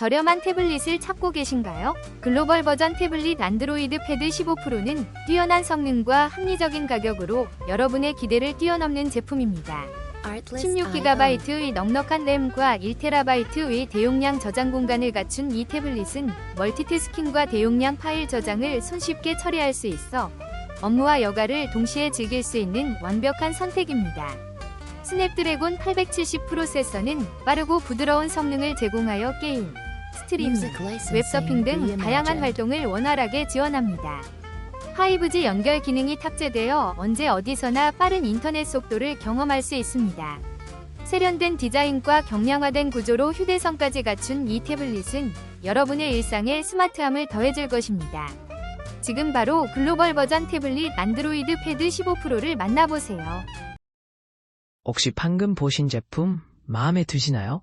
저렴한 태블릿을 찾고 계신가요? 글로벌 버전 태블릿 안드로이드 패드 15 프로는 뛰어난 성능과 합리적인 가격으로 여러분의 기대를 뛰어넘는 제품입니다. 16GB의 넉넉한 램과 1TB의 대용량 저장 공간을 갖춘 이 태블릿은 멀티태스킹과 대용량 파일 저장을 손쉽게 처리할 수 있어 업무와 여가를 동시에 즐길 수 있는 완벽한 선택입니다. 스냅드래곤 870 프로세서는 빠르고 부드러운 성능을 제공하여 게임, 스트리밍, 웹서핑 등 다양한 활동을 원활하게 지원합니다. 5G 연결 기능이 탑재되어 언제 어디서나 빠른 인터넷 속도를 경험할 수 있습니다. 세련된 디자인과 경량화된 구조로 휴대성까지 갖춘 이 태블릿은 여러분의 일상에 스마트함을 더해줄 것입니다. 지금 바로 글로벌 버전 태블릿 안드로이드 패드 15 프로를 만나보세요. 혹시 방금 보신 제품 마음에 드시나요?